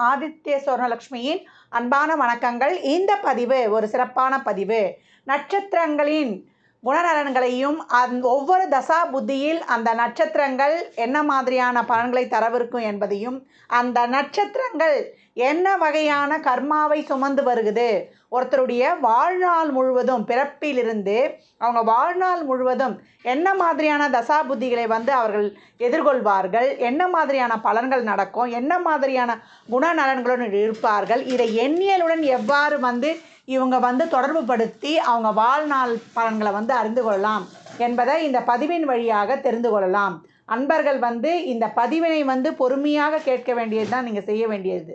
ஆதித்ய சுவர்ணலக்ஷ்மியின் அன்பான வணக்கங்கள். இந்த பதிவு ஒரு சிறப்பான பதிவு. நட்சத்திரங்களின் குணநலன்களையும் அந் ஒவ்வொரு தசா புத்தியில் அந்த நட்சத்திரங்கள் என்ன மாதிரியான பலன்களை தரவிருக்கும் என்பதையும் அந்த நட்சத்திரங்கள் என்ன வகையான கர்மாவை சுமந்து வருகுது? ஒருத்தருடைய வாழ்நாள் முழுவதும் பிறப்பிலிருந்து அவங்க வாழ்நாள் முழுவதும் என்ன மாதிரியான தசா புத்திகளை வந்து அவர்கள் எதிர்கொள்வார்கள்? என்ன மாதிரியான பலன்கள் நடக்கும்? என்ன மாதிரியான குணநலன்களுடன் இருப்பார்கள்? இதை எண்ணியலுடன் எவ்வாறு வந்து இவங்க வந்து தொடர்பு படுத்தி அவங்க வாழ்நாள் பலன்களை வந்து அறிந்து கொள்ளலாம் என்பதை இந்த பதிவின் வழியாக தெரிந்து கொள்ளலாம். அன்பர்கள் வந்து இந்த பதிவினை வந்து பொறுமையாக கேட்க வேண்டியது தான் நீங்கள் செய்ய வேண்டியது.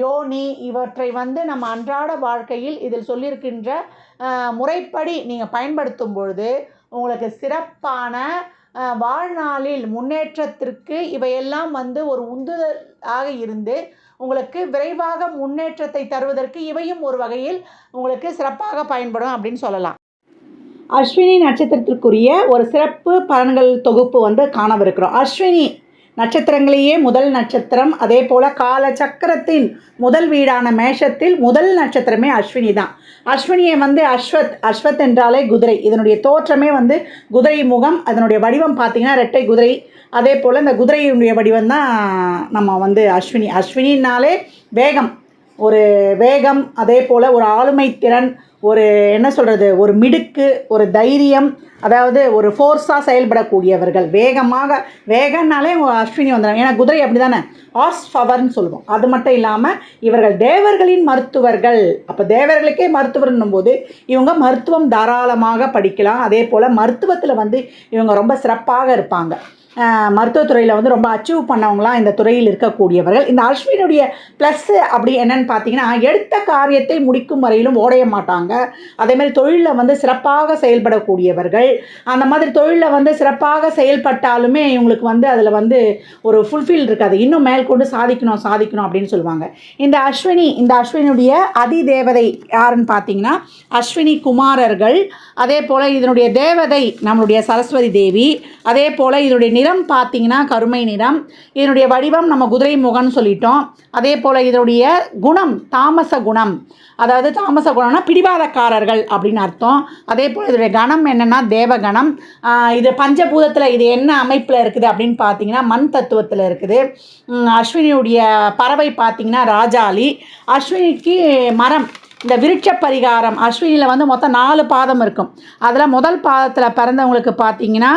யோனி இவற்றை வந்து நம்ம அன்றாட வாழ்க்கையில் இதில் சொல்லியிருக்கின்ற முறைப்படி நீங்கள் பயன்படுத்தும் பொழுது உங்களுக்கு சிறப்பான வாழ்நாளில் முன்னேற்றத்திற்கு இவையெல்லாம் வந்து ஒரு உந்துதலாக இருந்து உங்களுக்கு விரைவாக முன்னேற்றத்தை தருவதற்கு இவையும் ஒரு வகையில் உங்களுக்கு சிறப்பாக பயன்படும் அப்படின்னு சொல்லலாம். அஸ்வினி நட்சத்திரத்திற்குரிய ஒரு சிறப்பு பலன்கள் தொகுப்பு வந்து காணவிருக்கிறோம். அஸ்வினி நட்சத்திரங்களையே முதல் நட்சத்திரம். அதே போல் கால சக்கரத்தின் முதல் வீடான மேஷத்தில் முதல் நட்சத்திரமே அஸ்வினி தான். அஸ்வினியை வந்து அஸ்வத் அஸ்வத் என்றாலே குதிரை. இதனுடைய தோற்றமே வந்து குதிரை முகம் அதனுடைய வடிவம் பார்த்திங்கன்னா ரெட்டை குதிரை. அதே போல் இந்த குதிரையினுடைய வடிவம் தான் நம்ம வந்து அஸ்வினி. அஸ்வினினாலே வேகம். ஒரு வேகம் அதே போல் ஒரு ஆளுமை திறன் ஒரு என்ன சொல்கிறது ஒரு மிடுக்கு ஒரு தைரியம் அதாவது ஒரு ஃபோர்ஸாக செயல்படக்கூடியவர்கள். வேகமாக வேகம்னாலே அஸ்வினி வந்துடும் ஏன்னா குதிரை அப்படி தானே ஆர்ஸ் பவர்னு சொல்லுவோம். அது மட்டும் இல்லாமல் இவர்கள் தேவர்களின் மருத்துவர்கள். அப்போ தேவர்களுக்கே மருத்துவர்னும் போது இவங்க மருத்துவம் தாராளமாக படிக்கலாம். அதே போல் மருத்துவத்தில் வந்து இவங்க ரொம்ப சிறப்பாக இருப்பாங்க. மருத்துவத்துறையில் வந்து ரொம்ப அச்சீவ் பண்ணவங்களாம் இந்த துறையில் இருக்கக்கூடியவர்கள். இந்த அஸ்வினுடைய ப்ளஸ்ஸு அப்படி என்னென்னு பார்த்தீங்கன்னா எடுத்த காரியத்தை முடிக்கும் வரையிலும் ஓடைய மாட்டாங்க. அதேமாதிரி தொழிலில் வந்து சிறப்பாக செயல்படக்கூடியவர்கள். அந்த மாதிரி தொழிலில் வந்து சிறப்பாக செயல்பட்டாலுமே இவங்களுக்கு வந்து அதில் வந்து ஒரு ஃபுல்ஃபில் இருக்காது. இன்னும் மேற்கொண்டு சாதிக்கணும் சாதிக்கணும் அப்படின்னு சொல்லுவாங்க. இந்த அஸ்வினி இந்த அஸ்வினுடைய அதி தேவதை யாருன்னு பார்த்தீங்கன்னா அஸ்வினி குமாரர்கள். அதே போல் இதனுடைய தேவதை நம்மளுடைய சரஸ்வதி தேவி. அதே போல் இதனுடைய நிறம் பார்த்தீங்கன்னா கருமை நிறம். இதனுடைய வடிவம் நம்ம குதிரை முகம்னு சொல்லிட்டோம். அதே போல் இதனுடைய குணம் தாமச குணம். அதாவது தாமச குணம்னா பிடிவாதக்காரர்கள் அப்படின்னு அர்த்தம். அதே போல் இதனுடைய கணம் என்னென்னா தேவகணம். இது பஞ்சபூதத்தில் இது என்ன அமைப்பில் இருக்குது அப்படின்னு பார்த்தீங்கன்னா மண் தத்துவத்தில் இருக்குது. அஸ்வினியுடைய பறவை பார்த்தீங்கன்னா ராஜாளி. அஸ்வினிக்கு மரம். இந்த விருட்ச பரிகாரம் அஸ்வினியில் வந்து மொத்தம் நாலு பாதம் இருக்கும். அதில் முதல் பாதத்தில் பிறந்தவங்களுக்கு பார்த்தீங்கன்னா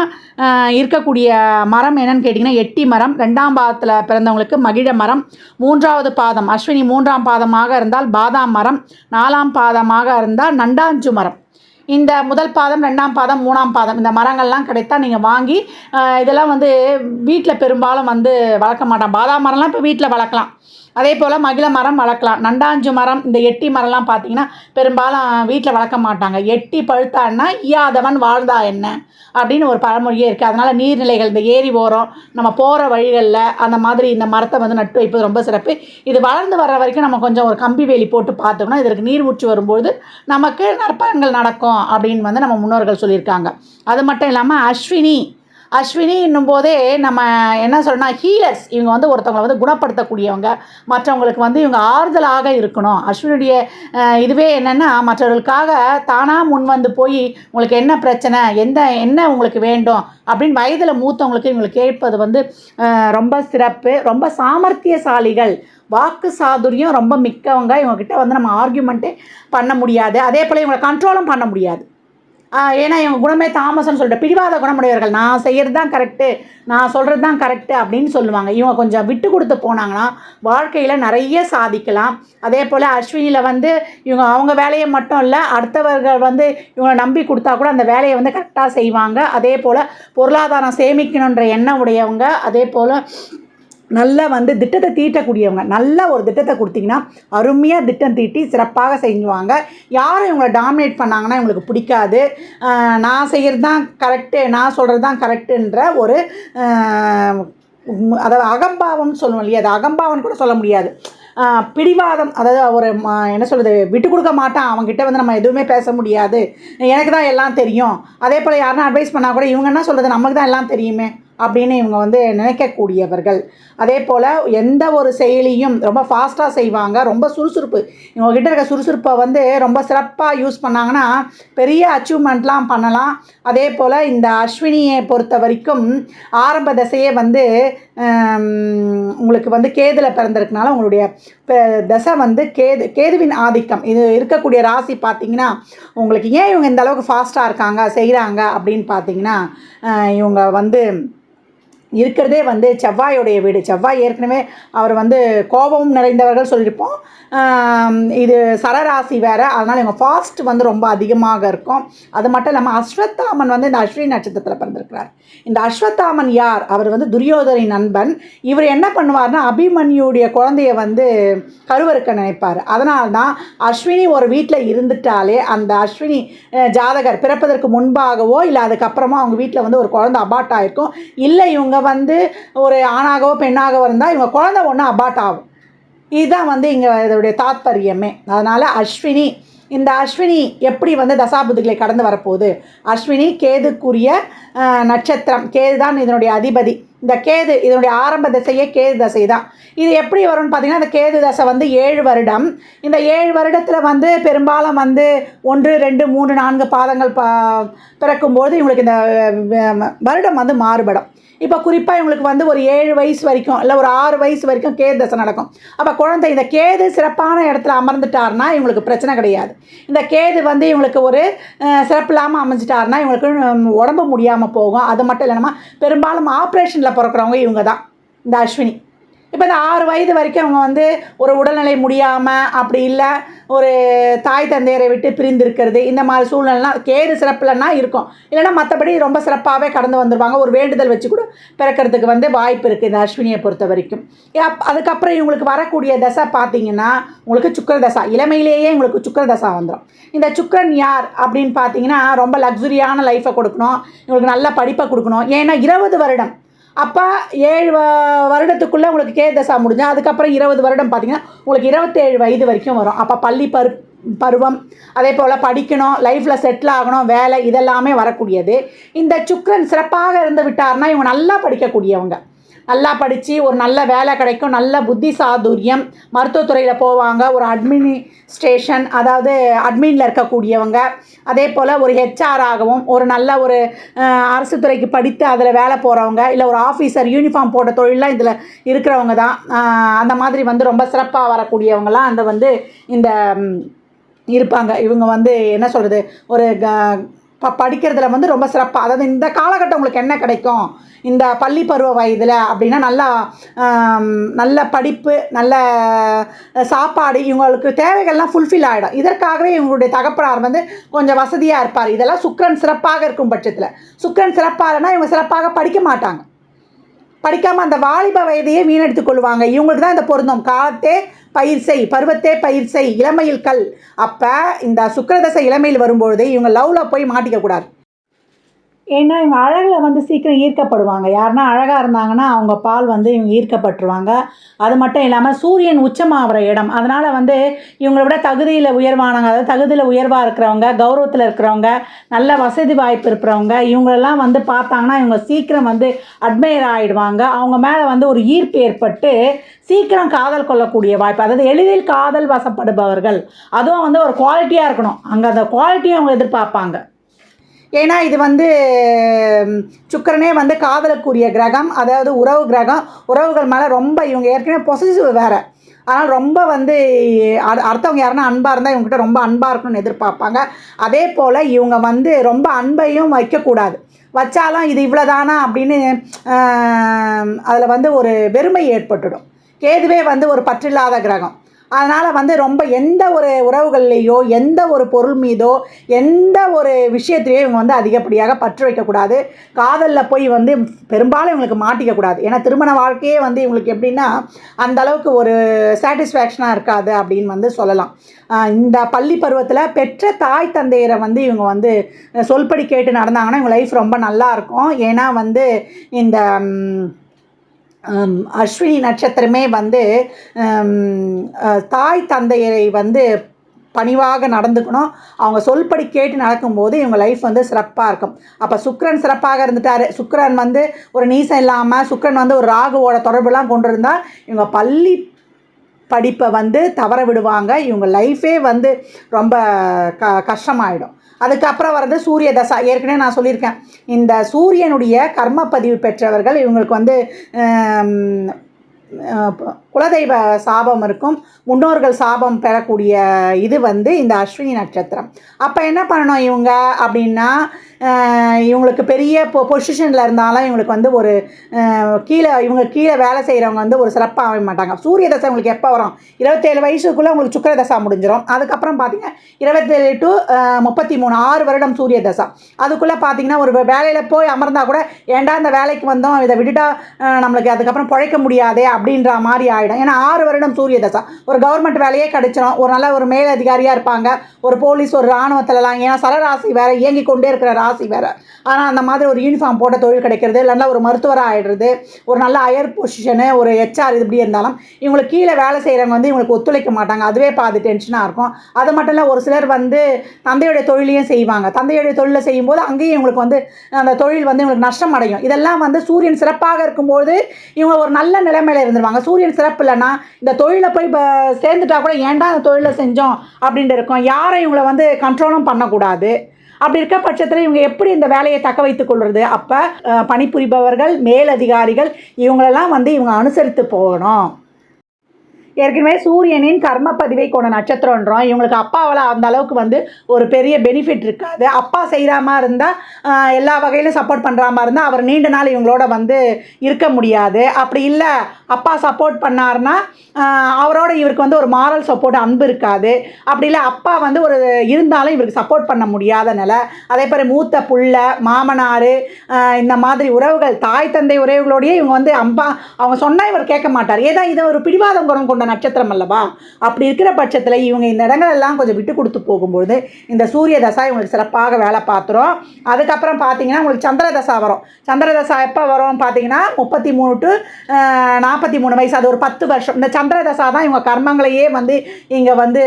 இருக்கக்கூடிய மரம் என்னென்னு கேட்டிங்கன்னா எட்டி மரம். ரெண்டாம் பாதத்தில் பிறந்தவங்களுக்கு மகிழ மரம். மூன்றாவது பாதம் அஸ்வினி மூன்றாம் பாதமாக இருந்தால் பாதாம் மரம். நாலாம் பாதமாக இருந்தால் நண்டாஞ்சு மரம். இந்த முதல் பாதம் ரெண்டாம் பாதம் மூணாம் பாதம் இந்த மரங்கள்லாம் கிடைத்தா நீங்கள் வாங்கி இதெல்லாம் வந்து வீட்டில் பெரும்பாலும் வந்து வளர்க்க மாட்டோம் பாதாம் மரம்லாம் இப்போ வீட்டில் வளர்க்கலாம். அதே போல் மகிழ மரம் வளர்க்கலாம். நண்டாஞ்சு மரம் இந்த எட்டி மரம்லாம் பார்த்தீங்கன்னா பெரும்பாலும் வீட்டில் வளர்க்க மாட்டாங்க. எட்டி பழுத்தான்னா ஈயாதவன் வாழ்ந்தா என்ன? அப்படின்னு ஒரு பழமொழியே இருக்குது அதனால் நீர்நிலைகள் இந்த ஏரி ஓரம் நம்ம போகிற வழிகளில் அந்த மாதிரி இந்த மரத்தை வந்து நட்டு வைப்பது ரொம்ப சிறப்பு. இது வளர்ந்து வர்ற வரைக்கும் நம்ம கொஞ்சம் ஒரு கம்பி வேலி போட்டு பார்த்தோம்னா இதற்கு நீர் ஊற்றி வரும்போது நமக்கு நற்பயன்கள் நடக்கும் அப்படின்னு வந்து நம்ம முன்னோர்கள் சொல்லியிருக்காங்க. அது மட்டும் இல்லாமல் அஸ்வினி அஸ்வினி என்னும் போதே நம்ம என்ன சொல்லணும் ஹீலர்ஸ் இவங்க வந்து ஒருத்தவங்களை வந்து குணப்படுத்தக்கூடியவங்க. மற்றவங்களுக்கு வந்து இவங்க ஆறுதலாக இருக்கணும். அஸ்வினுடைய இதுவே என்னென்னா மற்றவர்களுக்காக தானாக முன் வந்து போய் உங்களுக்கு என்ன பிரச்சனை? எந்த என்ன உங்களுக்கு வேண்டும்? அப்படின்னு வயதில் மூத்தவங்களுக்கு இவங்களுக்கு கேட்பது வந்து ரொம்ப சிறப்பு. ரொம்ப சாமர்த்தியசாலிகள். வாக்கு சாதுரியம் ரொம்ப மிக்கவங்க. இவங்கக்கிட்ட வந்து நம்ம ஆர்கியூமெண்ட்டே பண்ண முடியாது. அதே போல் இவங்களை கண்ட்ரோலும் பண்ண முடியாது. ஏன்னா இவங்க குணமே தாமசம்னு சொல்லிட்டு பிடிவாத குணமுடையவர்கள். நான் செய்கிறது தான் கரெக்டு நான் சொல்கிறது தான் கரெக்டு அப்படின்னு சொல்லுவாங்க. இவங்க கொஞ்சம் விட்டு கொடுத்து போனாங்கன்னா வாழ்க்கையில் நிறைய சாதிக்கலாம். அதே போல் அஸ்வினியில் வந்து இவங்க அவங்க வேலையை மட்டும் இல்லை அடுத்தவர்கள் வந்து இவங்களை நம்பி கொடுத்தா கூட அந்த வேலையை வந்து கரெக்டாக செய்வாங்க. அதே போல் பொருளாதாரம் சேமிக்கணுன்ற எண்ணம் உடையவங்க. அதே போல் நல்லா வந்து திட்டத்தை தீட்டக்கூடியவங்க. நல்ல ஒரு திட்டத்தை கொடுத்தீங்கன்னா அருமையாக திட்டம் தீட்டி சிறப்பாக செஞ்சுவாங்க. யாரும் இவங்களை டாமினேட் பண்ணாங்கன்னா இவங்களுக்கு பிடிக்காது. நான் செய்கிறது தான் கரெக்டு நான் சொல்கிறது தான் கரெக்டுன்ற ஒரு அதாவது அகம்பாவம்னு சொல்லுவோம் இல்லையா? அது அகம்பாவம்னு கூட சொல்ல முடியாது. பிடிவாதம் அதாவது ஒரு ம- என்ன சொல்கிறது விட்டு கொடுக்க மாட்டான். அவங்ககிட்ட வந்து நம்ம எதுவுமே பேச முடியாது. எனக்கு தான் எல்லாம் தெரியும். அதே போல் யாருன்னா அட்வைஸ் பண்ணால் கூட இவங்க என்ன சொல்கிறது நமக்கு தான் எல்லாம் தெரியுமே. அப்படின்னு இவங்க வந்து நினைக்கக்கூடியவர்கள். அதே போல் எந்த ஒரு செயலியும் ரொம்ப ஃபாஸ்ட்டாக செய்வாங்க ரொம்ப சுறுசுறுப்பு. இவங்ககிட்ட இருக்க சுறுசுறுப்பை வந்து ரொம்ப சிறப்பாக யூஸ் பண்ணாங்கன்னா பெரிய அச்சீவ்மெண்ட்லாம் பண்ணலாம். அதே போல் இந்த அஸ்வினியை பொறுத்த வரைக்கும் ஆரம்ப தசையே வந்து உங்களுக்கு வந்து கேதில் பிறந்திருக்கனால உங்களுடைய தசை வந்து கேது கேதுவின் ஆதிக்கம். இது இருக்கக்கூடிய ராசி பார்த்தீங்கன்னா உங்களுக்கு ஏன் இவங்க இந்த அளவுக்கு ஃபாஸ்ட்டாக இருக்காங்க செய்கிறாங்க அப்படின்னு பார்த்தீங்கன்னா இவங்க வந்து இருக்கிறதே வந்து செவ்வாயோடைய வீடு. செவ்வாய் ஏற்கனவே அவர் வந்து கோபமும் நிறைந்தவர்கள் சொல்லியிருப்போம். இது சரராசி வேறு. அதனால் இவங்க ஃபாஸ்ட் வந்து ரொம்ப அதிகமாக இருக்கும். அது மட்டும் இல்லாமல் அஸ்வத்தாமன் வந்து இந்த அஸ்வினி நட்சத்திரத்தில் பிறந்திருக்கிறார். இந்த அஸ்வத்தாமன் யார்? அவர் வந்து துரியோதனின் நண்பன். இவர் என்ன பண்ணுவார்னா அபிமன்யுடைய குழந்தைய வந்து கருவறுக்க நினைப்பார். அதனால் தான் அஸ்வினி ஒரு வீட்டில் இருந்துட்டாலே அந்த அஸ்வினி ஜாதகர் பிறப்பதற்கு முன்பாகவோ இல்லை அதுக்கப்புறமா அவங்க வீட்டில் வந்து ஒரு குழந்தை அபார்ட் ஆகிருக்கும் இல்லை இவங்க வந்து ஒரு ஆணாகவோ பெண்ணாகவோ இருந்தால் இவங்க குழந்த ஒன்று அபாட் ஆகும். இதுதான் வந்து இங்கே இதோடைய தாத்பரியமே. அதனால் அஸ்வினி இந்த அஸ்வினி எப்படி வந்து தசாபுதிகளை கடந்து வரப்போகுது? அஸ்வினி கேதுக்குரிய நட்சத்திரம். கேது தான் இதனுடைய அதிபதி. இந்த கேது இதனுடைய ஆரம்ப திசையே கேது தசை தான் இது எப்படி வரும்னு பார்த்தீங்கன்னா இந்த கேது தசை வந்து ஏழு வருடம். இந்த ஏழு வருடத்தில் வந்து பெரும்பாலும் வந்து ஒன்று ரெண்டு மூன்று நான்கு பாதங்கள் பா பிறக்கும்போது இவங்களுக்கு இந்த வருடம் வந்து மாறுபடும். இப்போ குறிப்பாக இவங்களுக்கு வந்து ஒரு ஏழு வயசு வரைக்கும் இல்லை ஒரு ஆறு வயசு வரைக்கும் கேது தசை நடக்கும். அப்போ குழந்தை இந்த கேது சிறப்பான இடத்துல அமர்ந்துட்டாருன்னா இவங்களுக்கு பிரச்சனை கிடையாது. இந்த கேது வந்து இவங்களுக்கு ஒரு சிறப்பு இல்லாமல் அமைஞ்சிட்டாருன்னா இவங்களுக்கு உடம்பு முடியாமல் போகும். அது மட்டும் இல்லாமல் பெரும்பாலும் ஆப்ரேஷனில் பிறக்கிறவங்க இவங்க தான் இந்த அஸ்வினி. இப்போ இந்த ஆறு வயது வரைக்கும் அவங்க வந்து ஒரு உடல்நிலை முடியாமல் அப்படி இல்லை ஒரு தாய் தந்தையரை விட்டு பிரிந்திருக்கிறது இந்த மாதிரி சூழ்நிலைலாம் கேடு சிறப்புலன்னா இருக்கும். இல்லைன்னா மற்றபடி ரொம்ப சிறப்பாகவே கடந்து வந்துடுவாங்க ஒரு வேண்டுதல் வச்சு கூட பிறக்கிறதுக்கு வந்து வாய்ப்பு இருக்குது இந்த அஸ்வினியை பொறுத்த வரைக்கும். அப் அதுக்கப்புறம் இவங்களுக்கு வரக்கூடிய தசை பார்த்தீங்கன்னா உங்களுக்கு சுக்கர தசா. இளமையிலேயே உங்களுக்கு சுக்கர தசா வந்துடும் இந்த சுக்கரன் யார் அப்படின்னு பார்த்தீங்கன்னா ரொம்ப லக்ஸுரியான லைஃப்பை கொடுக்கணும். இவங்களுக்கு நல்ல படிப்பை கொடுக்கணும். ஏன்னா இருபது வருடம் அப்போ ஏழு வ வருடத்துக்குள்ளே உங்களுக்கு கே தசா முடிஞ்சால் அதுக்கப்புறம் இருபது வருடம் பார்த்தீங்கன்னா உங்களுக்கு இருபத்தேழு வயது வரைக்கும் வரும். அப்போ பள்ளி பரு பருவம் அதே போல் படிக்கணும் லைஃப்பில் செட்டில் ஆகணும் வேலை இதெல்லாமே வரக்கூடியது. இந்த சுக்கிரன் சிறப்பாக இருந்து விட்டார்னா இவங்க நல்லா படிக்கக்கூடியவங்க. நல்லா படித்து ஒரு நல்ல வேலை கிடைக்கும் நல்ல புத்தி சாதுரியம் மருத்துவத்துறையில் போவாங்க. ஒரு அட்மினிஸ்ட்ரேஷன் அதாவது அட்மினில் இருக்கக்கூடியவங்க. அதே போல் ஒரு ஹெச்ஆர் ஆகவும் ஒரு நல்ல ஒரு அரசு துறைக்கு படித்து அதில் வேலை போகிறவங்க இல்லை ஒரு ஆஃபீஸர் யூனிஃபார்ம் போட்ட தொழிலாம் இதில் இருக்கிறவங்க தான். அந்த மாதிரி வந்து ரொம்ப சிறப்பாக வரக்கூடியவங்களாம் அந்த வந்து இந்த இருப்பாங்க. இவங்க வந்து என்ன சொல்கிறது ஒரு க ப படிக்கிறதுல வந்து ரொம்ப சிறப்பாக அதாவது இந்த காலகட்டம் உங்களுக்கு என்ன கிடைக்கும்? இந்த பள்ளி பருவ வயதில் அப்படின்னா நல்லா நல்ல படிப்பு நல்ல சாப்பாடு இவங்களுக்கு தேவைகள்லாம் ஃபுல்ஃபில் ஆகிடும் இதற்காகவே இவங்களுடைய தகப்பனார் வந்து கொஞ்சம் வசதியாக இருப்பார். இதெல்லாம் சுக்கிரன் சிறப்பாக இருக்கும் பட்சத்தில். சுக்கிரன் சிறப்பாக இவங்க சிறப்பாக படிக்க மாட்டாங்க. படிக்காமல் அந்த வாலிப வயதையே வீணடித்து கொள்வாங்க இவங்களுக்கு தான் இந்த பொருந்தம். காலத்தே பயிர் செய் பருவத்தே பயிர் செய் இளமையில் கல். அப்போ இந்த சுக்கிரதசை இளமையில் வரும்பொழுது இவங்க லவ்வில் போய் மாட்டிக்க கூடாது ஏன்னா இவங்க அழகில் வந்து சீக்கிரம் ஈர்க்கப்படுவாங்க. யாருன்னா அழகாக இருந்தாங்கன்னா அவங்க பால் வந்து இவங்க ஈர்க்கப்பட்டுருவாங்க. அது மட்டும் இல்லாமல் சூரியன் உச்சமாகிற இடம். அதனால் வந்து இவங்களை விட தகுதியில் உயர்வானவங்க அதாவது தகுதியில் உயர்வாக இருக்கிறவங்க கௌரவத்தில் இருக்கிறவங்க நல்ல வசதி வாய்ப்பு இருக்கிறவங்க இவங்களெல்லாம் வந்து பார்த்தாங்கன்னா இவங்க சீக்கிரம் வந்து அட்மையர் ஆகிடுவாங்க அவங்க மேலே வந்து ஒரு ஈர்ப்பு ஏற்பட்டு சீக்கிரம் காதல் கொள்ளக்கூடிய வாய்ப்பு. அதாவது எளிதில் காதல் வசப்படுபவர்கள். அதுவும் வந்து ஒரு குவாலிட்டியாக இருக்கணும். அங்கே அந்த குவாலிட்டியை அவங்க எதிர்பார்ப்பாங்க. ஏன்னா இது வந்து சுக்கரனே சுக்கிரனே வந்து காதலுக்குரிய கிரகம் அதாவது உறவு கிரகம். உறவுகள் மேலே ரொம்ப இவங்க ஏற்கனவே பொசிசிவ் வேறு. அதனால் ரொம்ப வந்து அடுத்தவங்க யாருன்னா அன்பாக இருந்தால் இவங்ககிட்ட ரொம்ப அன்பாக இருக்கணும்னு எதிர்பார்ப்பாங்க. அதே போல் இவங்க வந்து ரொம்ப அன்பையும் வைக்கக்கூடாது. வச்சாலும் இது இவ்வளோதானா அப்படின்னு அதில் வந்து ஒரு வெறுமை ஏற்பட்டுடும். கேதுவே வந்து ஒரு பற்றில்லாத கிரகம். அதனால் வந்து ரொம்ப எந்த ஒரு உறவுகள்லேயோ எந்த ஒரு பொருள் மீதோ எந்த ஒரு விஷயத்திலையோ இவங்க வந்து அதிகப்படியாக பற்று வைக்கக்கூடாது. காதலில் போய் வந்து பெரும்பாலும் இவங்களுக்கு மாட்டிக்கக்கூடாது. ஏன்னா திருமண வாழ்க்கையே வந்து இவங்களுக்கு எப்படின்னா அந்த அளவுக்கு ஒரு சாட்டிஸ்ஃபேக்ஷனாக இருக்காது அப்படின்னு வந்து சொல்லலாம். இந்த பள்ளி பருவத்தில் பெற்ற தாய் தந்தையரை வந்து இவங்க வந்து சொல்படி கேட்டு நடந்தாங்கன்னா இவங்க லைஃப் ரொம்ப நல்லா இருக்கும். ஏன்னா வந்து இந்த அஸ்வினி நட்சத்திரமே வந்து தாய் தந்தையரை வந்து பணிவாக நடந்துக்கணும். அவங்க சொல்படி கேட்டு நடக்கும்போது இவங்க லைஃப் வந்து சிறப்பாக இருக்கும். அப்போ சுக்ரன் சிறப்பாக இருந்துட்டாரு. சுக்ரன் வந்து ஒரு நீசம் இல்லாமல் சுக்கிரன் வந்து ஒரு ராகுவோட தொடர்புலாம் கொண்டு இருந்தால் இவங்க பள்ளி படிப்பை வந்து தவற விடுவாங்க. இவங்க லைஃபே வந்து ரொம்ப க கஷ்டமாயிடும். அதுக்கப்புறம் வர்றது சூரிய தசா. ஏற்கனவே நான் சொல்லியிருக்கேன். இந்த சூரியனுடைய கர்ம பதிவு பெற்றவர்கள் இவங்களுக்கு வந்து குலதெய்வ சாபம் இருக்கும். முன்னோர்கள் சாபம் பெறக்கூடிய இது வந்து இந்த அஸ்வினி நட்சத்திரம். அப்போ என்ன பண்ணணும் இவங்க? அப்படின்னா இவங்களுக்கு பெரிய பொ பொசிஷனில் இருந்தாலும் இவங்களுக்கு வந்து ஒரு கீழே இவங்க கீழே வேலை செய்கிறவங்க வந்து ஒரு சிறப்பாக அமைய மாட்டாங்க. சூரிய தசை உங்களுக்கு எப்போ வரும்? இருபத்தேழு வயசுக்குள்ளே உங்களுக்கு சுக்கர தசா முடிஞ்சிடும் அதுக்கப்புறம் பார்த்தீங்கன்னா இருபத்தேழு டு முப்பத்தி மூணு ஆறு வருடம் சூரிய தசா. அதுக்குள்ளே பார்த்தீங்கன்னா ஒரு வேலையில் போய் அமர்ந்தால் கூட ஏன்டா இந்த வேலைக்கு வந்தோம் இதை விட்டுட்டா நம்மளுக்கு அதுக்கப்புறம் பிழைக்க முடியாதே அப்படின்ற மாதிரி ஆகிடும் ஏன்னா ஆறு வருடம் சூரிய தசா. ஒரு கவர்மெண்ட் வேலையே கிடச்சிரும். ஒரு நல்ல ஒரு மேல் அதிகாரியாக இருப்பாங்க. ஒரு போலீஸ் ஒரு இராணுவத்திலலாம் ஏன்னா சரராசி வேறு இயங்கி கொண்டே இருக்கிற ராசி வேறு. ஆனால் அந்த மாதிரி ஒரு யூனிஃபார்ம் போட்ட தொழில் கிடைக்கிறது இல்லைன்னா ஒரு மருத்துவராக ஆகிடுறது ஒரு நல்ல அயர் பொசிஷனு ஒரு ஹெச்ஆர் இது இப்படி இருந்தாலும் இவங்களுக்கு கீழே வேலை செய்கிறவங்க வந்து இவங்களுக்கு ஒத்துழைக்க மாட்டாங்க. அதுவே பாதி டென்ஷனாக இருக்கும். அது மட்டும் இல்லை ஒரு சிலர் வந்து தந்தையுடைய தொழிலையும் செய்வாங்க. தந்தையுடைய தொழிலை செய்யும்போது அங்கேயும் இவங்களுக்கு வந்து அந்த தொழில் வந்து இவங்களுக்கு நஷ்டம் அடையும். இதெல்லாம் வந்து சூரியன் சிறப்பாக இருக்கும்போது இவங்க ஒரு நல்ல நிலைமையில் இருந்துருவாங்க. சூரியன் சிறப்பு இல்லைன்னா இந்த தொழிலை போய் இப்போ சேர்ந்துட்டா கூட ஏன்டா அந்த தொழிலை செஞ்சோம் அப்படின்ட்டு இருக்கும். யாரை இவங்களை வந்து கண்ட்ரோலும் பண்ணக்கூடாது. அப்படி இருக்க பட்சத்தில் இவங்க எப்படி இந்த வேலையை தக்க வைத்துக் கொள்வது? அப்போ பணிபுரிபவர்கள் மேலதிகாரிகள் இவங்களெல்லாம் வந்து இவங்க அனுசரித்து போகணும். ஏற்கனவே சூரியனின் கர்ம பதிவை கொண்ட நட்சத்திரன்றோம் இவங்களுக்கு அப்பாவால் அந்த அளவுக்கு வந்து ஒரு பெரிய பெனிஃபிட் இருக்காது. அப்பா செய்கிற மாதிரி இருந்தால் எல்லா வகையிலும் சப்போர்ட் பண்ணுற மாதிரி இருந்தால் அவர் நீண்ட நாள் இவங்களோட வந்து இருக்க முடியாது. அப்படி இல்லை அப்பா சப்போர்ட் பண்ணார்னா அவரோட இவருக்கு வந்து ஒரு மாரல் சப்போர்ட் அன்பு இருக்காது. அப்படி இல்லை அப்பா வந்து ஒரு இருந்தாலும் இவருக்கு சப்போர்ட் பண்ண முடியாத நிலை. அதே மாதிரி மூத்த புள்ள மாமனார் இந்த மாதிரி உறவுகள் தாய் தந்தை உறவுகளோடயே இவங்க வந்து அம்பா அவங்க சொன்னால் இவர் கேட்க மாட்டார். ஏதா இது ஒரு பிடிவாதம் குணம் கொண்ட நட்சத்திரம் அல்லவா? அப்படி இருக்கிற பட்சத்தில் இவங்க இந்த இடங்களெல்லாம் கொஞ்சம் விட்டு கொடுத்து போகும்பொழுது இந்த சூரிய தசா இவங்களுக்கு சிறப்பாக வேலை பார்த்துரும். அதுக்கப்புறம் பார்த்தீங்கன்னா உங்களுக்கு சந்திர தசா வரும். சந்திர தசா எப்போ வரும் பார்த்தீங்கன்னா முப்பத்தி மூணு டு நாற்பத்தி மூணு வயசு. அது ஒரு பத்து வருஷம். இந்த சந்திர தசா தான் இவங்க கர்மங்களையே வந்து இங்கே வந்து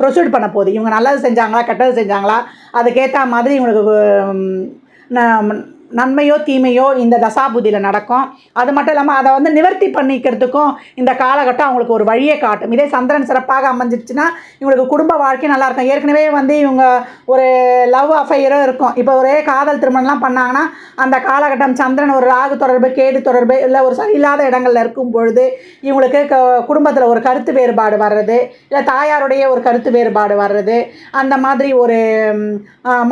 ப்ரொசீட் பண்ண போகுது. இவங்க நல்லது செஞ்சாங்களா கெட்டது செஞ்சாங்களா? அதுக்கேற்ற மாதிரி இவங்களுக்கு நன்மையோ தீமையோ இந்த தசாபுதியில் நடக்கும். அது மட்டும் இல்லாமல் அதை வந்து நிவர்த்தி பண்ணிக்கிறதுக்கும் இந்த காலகட்டம் அவங்களுக்கு ஒரு வழியை காட்டும். இதே சந்திரன் சிறப்பாக அமைஞ்சிருச்சுன்னா இவங்களுக்கு குடும்ப வாழ்க்கை நல்லாயிருக்கும் ஏற்கனவே வந்து இவங்க ஒரு லவ் அஃபையரும் இருக்கும். இப்போ ஒரே காதல் திருமணம்லாம் பண்ணாங்கன்னா அந்த காலகட்டம் சந்திரன் ஒரு ராகு தொடர்பு கேது தொடர்பு இல்லை ஒரு சரியில்லாத இடங்களில் இருக்கும் பொழுது இவங்களுக்கு க குடும்பத்தில் ஒரு கருத்து வேறுபாடு வர்றது இல்லை தாயாருடைய ஒரு கருத்து வேறுபாடு வர்றது. அந்த மாதிரி ஒரு